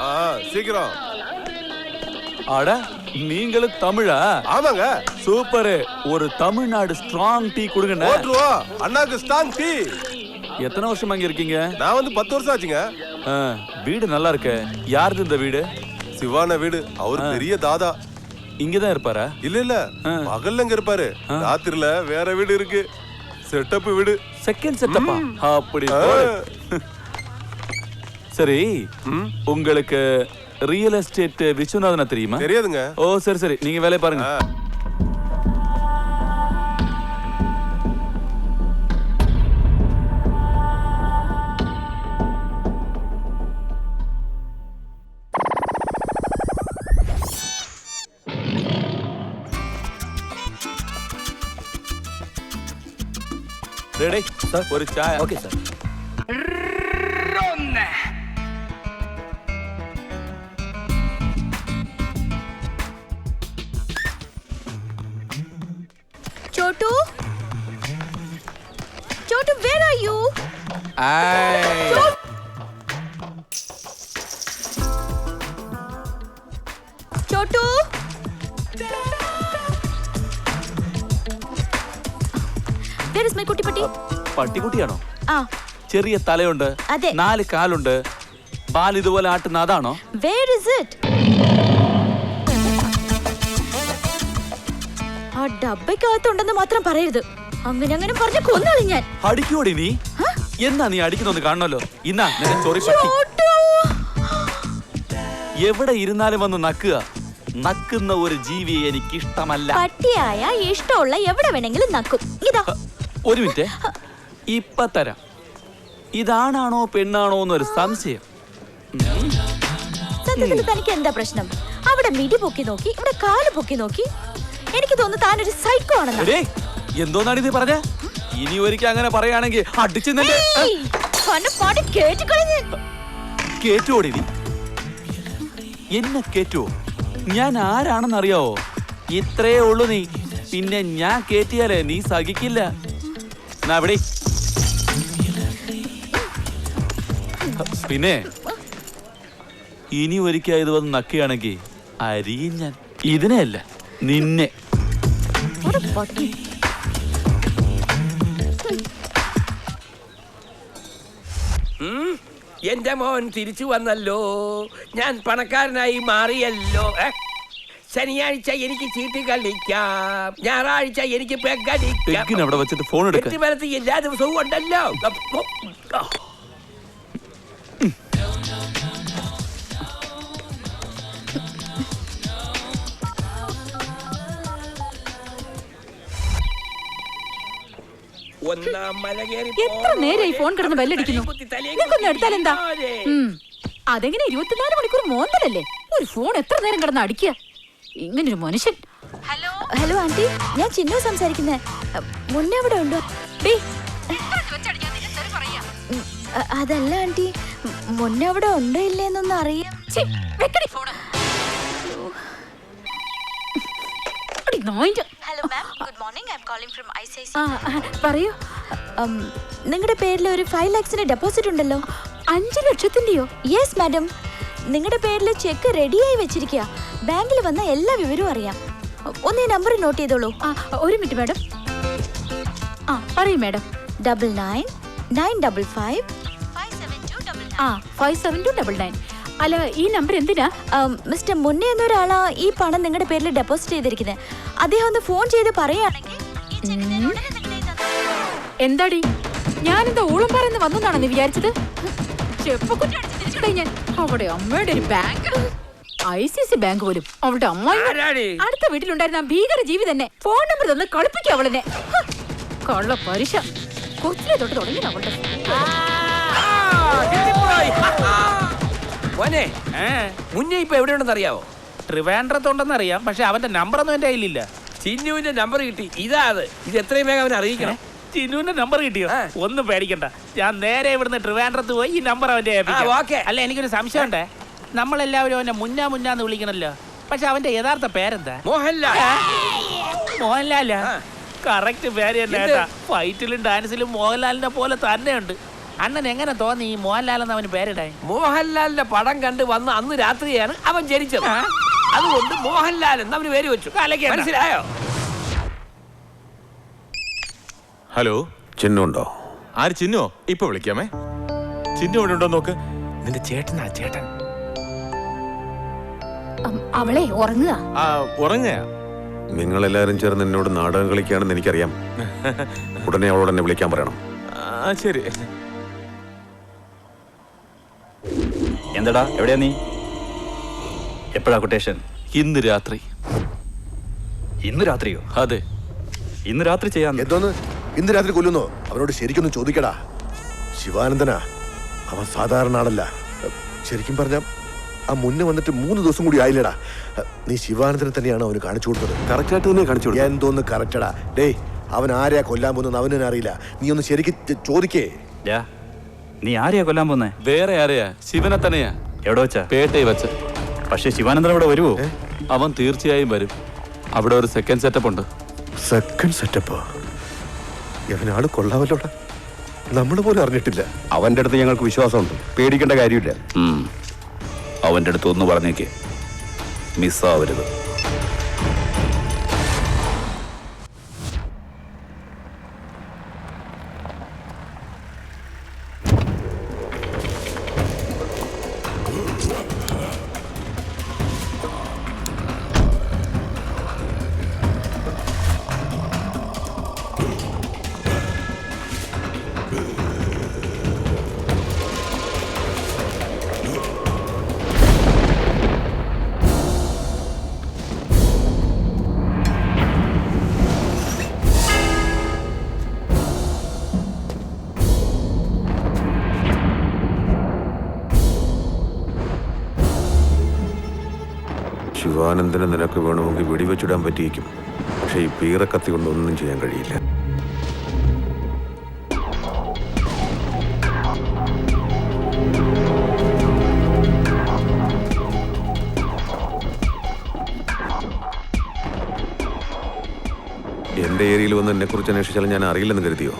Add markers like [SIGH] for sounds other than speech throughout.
ஆ சீக்கிரம். அட நீங்களும் தமிழா? ஆமாங்க. சூப்பர். ஒரு தமிழ்நாடு ஸ்ட்ராங் டீ கொடுங்கண்ணே. போட்டுருவோம் அண்ணாக்கு ஸ்டாங் டீ எத்தனை வருஷமா இங்க இருக்கீங்க? நான் வந்து பத்து வருஷம் ஆச்சுங்க. ஆ, வீடு நல்லா இருக்க. யாருது இந்த வீடு? சிவான வீடு. அவர் பெரிய தாதா. இங்கதான் இருப்பாரா? இல்ல இல்ல. பகல்ல இங்க இருப்பாரு. ராத்திரில வேற வீடு இருக்கு. செட்டப் வீடு. செகண்ட் செட்டப்பா அப்படி போடு. சரி உங்களுக்கு ரியல் எஸ்டேட் விஸ்வநாதனா தெரியுமா? தெரியாதுங்க. ஓ சரி சரி. நீங்க வேலையை பாருங்க. ரெடி ஒரு Sai okay sir Chotu? Where is my കുട്ടി പട്ടി പട്ടിക്കുട്ടിയാണോ? ആ. ചെറിയ തലയുണ്ട് അതെ. നാല് കാലുണ്ട് പാൽ ഇതുപോലെ ആട്ടുന്ന അതാണോ? വേർ ഇസ് ഇറ്റ് ആ ഡബയ്ക്കകത്തുണ്ടെന്ന് മാത്രം പറയരുത്. അങ്ങനെ അങ്ങനെ പറഞ്ഞ കൊന്നോളി ഞാൻ. അടിക്കോടി നീ. എന്നാ നീ അടിക്കുന്നൊന്ന് കാണണല്ലോ ഇന്നാ നിന്റെ ചൊറി പറ്റി എവിടെ ഇരുന്നാലും വന്ന് നക്കുക? നക്കുന്ന ഒരു ജീവിയെ എനിക്ക് ഇഷ്ടമല്ല പട്ടിയായ ഇഷ്ടമുള്ള എവിടെ വേണമെങ്കിലും നക്കും. ഇതാ. ഒരു മിനിറ്റ്. ഇപ്പൊ തരാം. ഇതാണാണോ പെണ്ണാണോ എന്നൊരു സംശയം. സത്യത്തിൽ തനിക്ക് എന്താ പ്രശ്നം? അവിടെ മിടി പൊക്കി നോക്കി ഇവിടെ കാൽ പൊക്കി നോക്കി. എനിക്ക് തോന്നുന്നു താനൊരു സൈക്കോ ആണെന്ന്. എന്തോന്നാണ് ഇത് പറഞ്ഞ? ഇനി ഒരിക്കൽ അങ്ങനെ പറയുകയാണെങ്കിൽ അടിച്ചു നിന്റെ നീ? എന്നെ കേറ്റോ ഞാൻ ആരാണെന്ന് അറിയാവോ ഇത്രേ ഉള്ളു നീ. പിന്നെ ഞാൻ കേറ്റിയാലേ നീ സഹിക്കില്ല. നാ പിന്നെ ഇനി ഒരിക്കൽ ഇത് വന്ന് നക്കുകയാണെങ്കിൽ അരിയും ഞാൻ. ഇതിനെയല്ല നിന്നെ. എന്റെ മോൻ തിരിച്ചു വന്നല്ലോ. ഞാൻ പണക്കാരനായി മാറിയല്ലോ? ശനിയാഴ്ച എനിക്ക് ചീട്ട് കളിക്കാം. ഞായറാഴ്ച എനിക്ക് പെഗ്ഗടിക്കാം അവിടെ വെച്ചിട്ട് ഫോൺ എടുക്കാൻ എല്ലാ ദിവസവും ഉണ്ടല്ലോ. എത്ര ഈ ഫോൺ കിടന്ന് ബെല്ലടിക്കുന്നു? നിങ്ങൾക്കൊന്ന് എടുത്താൽ എന്താ അതെങ്ങനെ ഇരുപത്തിനാല് മണിക്കൂർ മോന്തലല്ലേ? ഒരു ഫോൺ എത്ര നേരം കിടന്ന് അടിക്കുക? ഇങ്ങനൊരു മനുഷ്യൻ. ഹലോ? ഹലോ ആന്റി ഞാൻ ചിന്നു സംസാരിക്കുന്നേ. മുന്നേ അവിടെ ഉണ്ടോ? ഡേ അതല്ല ആന്റി മുന്നേ അവിടെ ഉണ്ടോ ഇല്ലേന്നൊന്നും അറിയാം. ഛെ, വെക്കടി. ഫോണ്. അടി നായിന്റെ. Hello ma'am good morning I am calling from I C ആ, സി പറയൂ. നിങ്ങളുടെ പേരിൽ ഒരു ഫൈവ് ലാക്സിന്റെ ഡെപ്പോസിറ്റ് ഉണ്ടല്ലോ. അഞ്ച് ലക്ഷത്തിന്റെയോ? യെസ് മാഡം നിങ്ങളുടെ പേരിൽ ചെക്ക് റെഡിയായി വെച്ചിരിക്കുക ബാങ്കിൽ വന്ന എല്ലാ വിവരവും അറിയാം. ഒന്ന് ഈ നമ്പർ നോട്ട് ചെയ്തോളൂ. ആ ഒരു മിനിറ്റ് മാഡം ആ പറയൂ madam double nine nine double five five seven two double ആ five seven two double nine അല്ല ഈ നമ്പർ എന്തിനാ? മിസ്റ്റർ മുന്നേ എന്നൊരാളാ ഈ പണം നിങ്ങളുടെ പേരിൽ ഡെപ്പോസിറ്റ് ചെയ്തിരിക്കുന്നത് അദ്ദേഹം ഒന്ന് ഫോൺ ചെയ്ത് പറയുകയാണെങ്കിൽ എന്താടി? ഞാൻ ഞാനെന്താ ഊളം പറയുന്ന വന്നതാണെന്ന് നീ വിചാരിച്ചത് കഴിഞ്ഞാൽ അവിടെ അമ്മയുടെ ഒരു bank I C C bank പോലും. അവളുടെ അമ്മായി അടുത്ത വീട്ടിലുണ്ടായിരുന്ന ഭീകര ജീവി തന്നെ. ഫോൺ നമ്പർ തന്ന് കളിപ്പിക്കും അവളെന്നെ. കള്ള പലിശ കൊച്ചിലെ തൊട്ട് തുടങ്ങി അവളുടെ. മോനെ മുന്നേ ഇപ്പൊ എവിടെയുണ്ടെന്ന് അറിയാവോ? ട്രിവാൻഡ്രത്തുണ്ടെന്നറിയാം പക്ഷെ അവന്റെ നമ്പറൊന്നും എന്റെ കയ്യിലില്ല. ചിന്നുവിന്റെ നമ്പർ കിട്ടി. ഇതാ അത്. ഇത് എത്രയും വേഗം അവനെ അറിയിക്കണം. ചിന്നുവിന്റെ നമ്പർ കിട്ടിയോ? ഒന്നും പേടിക്കണ്ട. ഞാൻ നേരെ ഇവിടുന്ന് ട്രിവാൻഡ്രത്ത് പോയി ഈ നമ്പർ അവന്റെ. അല്ല എനിക്കൊരു സംശയം ഉണ്ടേ? നമ്മളെല്ലാവരും അവനെ മുന്നാ മുന്നാന്ന് വിളിക്കണല്ലോ. പക്ഷെ അവന്റെ യഥാർത്ഥ പേരെന്താ? മോഹൻലാൽ. മോഹൻലാല? കറക്റ്റ് പേര് തന്നെ? ഫൈറ്റിലും ഡാൻസിലും മോഹൻലാലിനെ പോലെ തന്നെയുണ്ട്. അണ്ണൻ എങ്ങനെ തോന്നി ഈ മോഹൻലാൽ എന്ന് അവന് പേരിടാൻ? മോഹൻലാലിന്റെ പടം കണ്ട് വന്ന് അന്ന് രാത്രിയാണ് അവൻ ജനിച്ചത്. അതുകൊണ്ട് മോഹൻലാൽ എന്ന് അവന് പേര് വെച്ചു. മനസ്സിലായോ? ഹലോ? ചിന്നുണ്ടോ ആര് ചിന്നോ ഇപ്പൊ വിളിക്കാമേ. ചിന്നു ഇവിടെ ഉണ്ടോ നോക്ക്. നിന്റെ ചേട്ടനാ ചേട്ടൻ. അവളെ ഉറങ്ങുക. ആ ഉറങ്ങ നിങ്ങൾ എല്ലാരും ചേർന്ന് എന്നോട് നാടകം കളിക്കുകയാണെന്ന് എനിക്കറിയാം. [LAUGHS] ഉടനെ അവളോട് എന്നെ വിളിക്കാൻ പറയണം. ആ ശരി. എന്തടാ? എവിടെയാ നീ? എപ്പോഴാ കൊട്ടേഷൻ ഇന്ന് രാത്രി. ഇന്ന് രാത്രിയോ? അതെ. ഇന്ന് രാത്രി ചെയ്യാൻ എന്തോന്ന്? ഇന്ന് രാത്രി കൊല്ലുന്നോ? അവനോട് ശരിക്കൊന്നും ചോദിക്കടാ. ശിവാനന്ദനാ. അവൻ സാധാരണ ആളല്ല. ശരിക്കും പറഞ്ഞ ആ മുന്നേ വന്നിട്ട് മൂന്ന് ദിവസം കൂടി ആയില്ലടാ. നീ ശിവാനന്ദനെ തന്നെയാണ് അവന് കാണിച്ചു കൊടുത്തത്. കറക്റ്റായിട്ട് തന്നെ കാണിച്ചു എന്തോന്ന് കറക്റ്റടാ ഡേയ് അവൻ ആരെയാ കൊല്ലാൻ പോകുന്നത് അവനൊന്നും അറിയില്ല. നീ ഒന്ന് ശരിക്കും ചോദിക്കേ. നീ ആരെയാ കൊല്ലാൻ പോന്നേ? വേറെ ആരെയാ? ശിവനെ തന്നെയാ. എവിടെ വെച്ചാ? പേട്ടയിൽ വെച്ച്. പക്ഷെ ശിവാനന്ദൻ ഇവിടെ വരുവോ? അവൻ തീർച്ചയായും വരും. അവിടെ ഒരു സെക്കൻഡ് സെറ്റപ്പ് ഉണ്ട്. സെക്കൻഡ് സെറ്റപ്പ് ആൾ കൊള്ളാമല്ലോടാ? നമ്മൾ പോലും അറിഞ്ഞിട്ടില്ല. അവന്റെ അടുത്ത് ഞങ്ങൾക്ക് വിശ്വാസമുണ്ട്. പേടിക്കേണ്ട കാര്യമില്ല. അവന്റെ അടുത്ത് ഒന്ന് പറഞ്ഞേക്ക്. മിസ്സാവരുത്. ശിവാനന്ദനെ നിനക്ക് വേണമെങ്കിൽ വെടിവെച്ചിടാൻ പറ്റിയിരിക്കും. പക്ഷേ ഈ പീറക്കത്തി കൊണ്ടൊന്നും ചെയ്യാൻ കഴിയില്ല. എന്റെ ഏരിയയിൽ വന്ന് എന്നെ കുറിച്ച് അന്വേഷിച്ചാൽ ഞാൻ അറിയില്ലെന്ന് കരുതിയോ?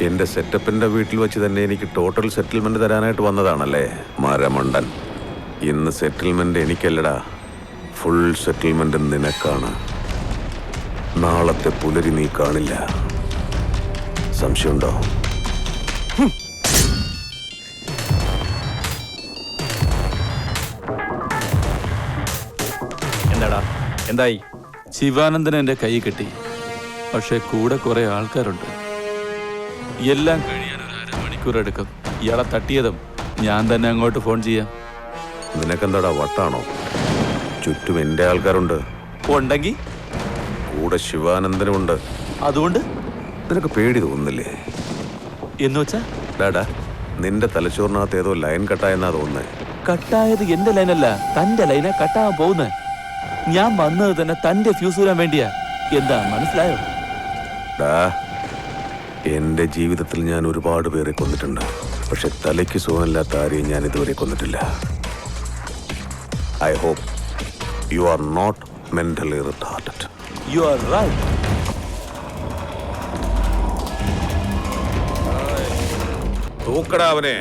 എന്റെ സെറ്റപ്പിന്റെ വീട്ടിൽ വെച്ച് തന്നെ എനിക്ക് ടോട്ടൽ സെറ്റിൽമെന്റ് തരാനായിട്ട് വന്നതാണല്ലേ? മരമണ്ടൻ. ഇന്ന് സെറ്റിൽമെന്റ് എനിക്കല്ലടാ. ഫുൾ സെറ്റിൽമെന്റ് നിനക്കാണ്. നാളത്തെ പുലരി നീ കാണില്ല. സംശയമുണ്ടോ? എന്താടാ? എന്തായി? ശിവാനന്ദൻ എന്റെ കൈ കിട്ടി. പക്ഷെ കൂടെ കുറെ ആൾക്കാരുണ്ട്. എല്ലാം കഴിയാൻ ഒരു അരമണിക്കൂർ എടുക്കും ഇയാളെ തട്ടിയതും ഞാൻ തന്നെ അങ്ങോട്ട് ഫോൺ ചെയ്യാം. നിനക്കെന്താടാ വട്ടാണോ? ചുറ്റും എന്റെ ആൾക്കാരുണ്ട്. ഉണ്ടെങ്കിൽ കൂടെ ശിവാനന്ദനുമുണ്ട് അതുകൊണ്ട്? നിനക്ക് പേടി തോന്നുന്നില്ലേ? എന്ന് വെച്ചാ? ഡാടാ നിന്റെ തലച്ചോറിനകത്ത് ഏതോ ലൈൻ കട്ടായെന്നാ തോന്നുന്നത് കട്ടായത് എന്റെ ലൈനല്ല തന്റെ ലൈനാ കട്ടാകാൻ പോകുന്നത് ഞാൻ വന്നത് തന്നെ തന്റെ ഫ്യൂസ് വരാൻ വേണ്ടിയാ. എന്താ മനസ്സിലായോ? ഡാ എന്റെ ജീവിതത്തിൽ ഞാൻ ഒരുപാട് പേരെ കൊന്നിട്ടുണ്ട്. പക്ഷെ തലയ്ക്ക് സുഖമില്ലാത്ത ആരെയും ഞാൻ ഇതുവരെ കൊന്നിട്ടില്ല. I hope you are not mentally retarded you are right തൂക്കടാ അവനെ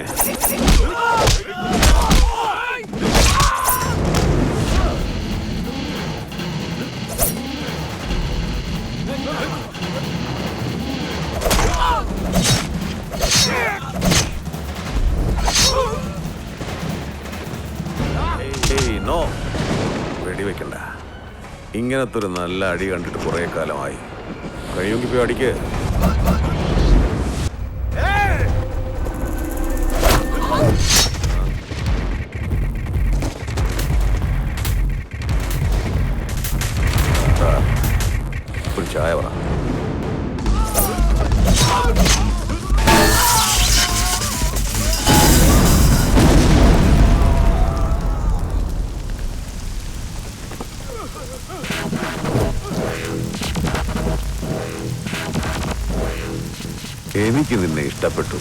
ഏയ്, വെടിവെക്കണ്ട ഇങ്ങനത്തെ ഒരു നല്ല അടി കണ്ടിട്ട് കുറേ കാലമായി. കഴിയുമെങ്കിൽ പോയി അടിക്ക്. ഒരു ചായ പറ. എനിക്ക് നിന്നെ ഇഷ്ടപ്പെട്ടു.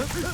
Oh!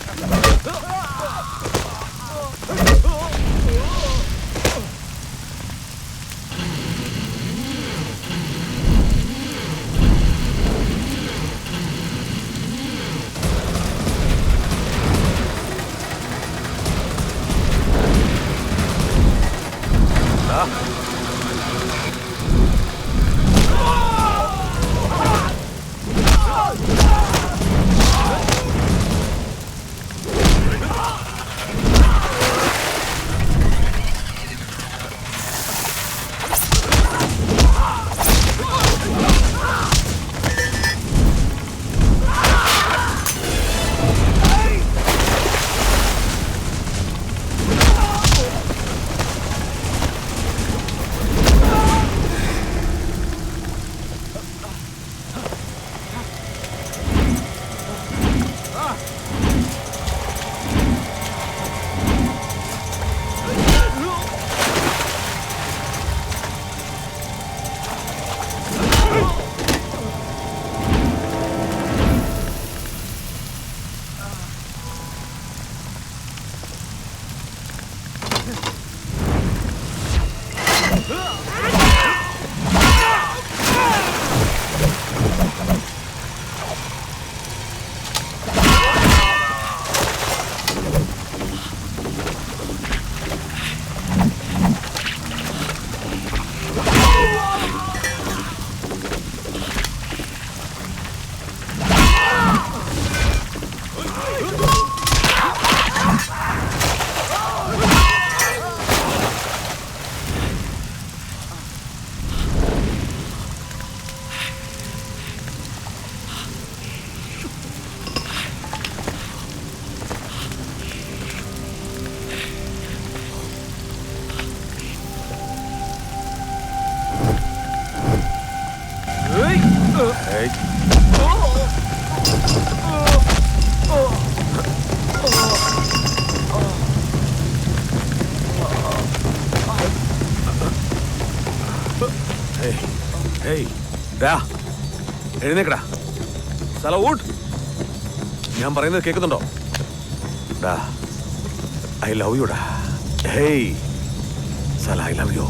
എഴുന്നേക്കടാ. സ്ഥല ഊട്ട്. ഞാൻ പറയുന്നത് കേൾക്കുന്നുണ്ടോ? ഡാ ഐ ലവ് യു ഡാ. ഹേയ് സല ഐ ലവ് യു.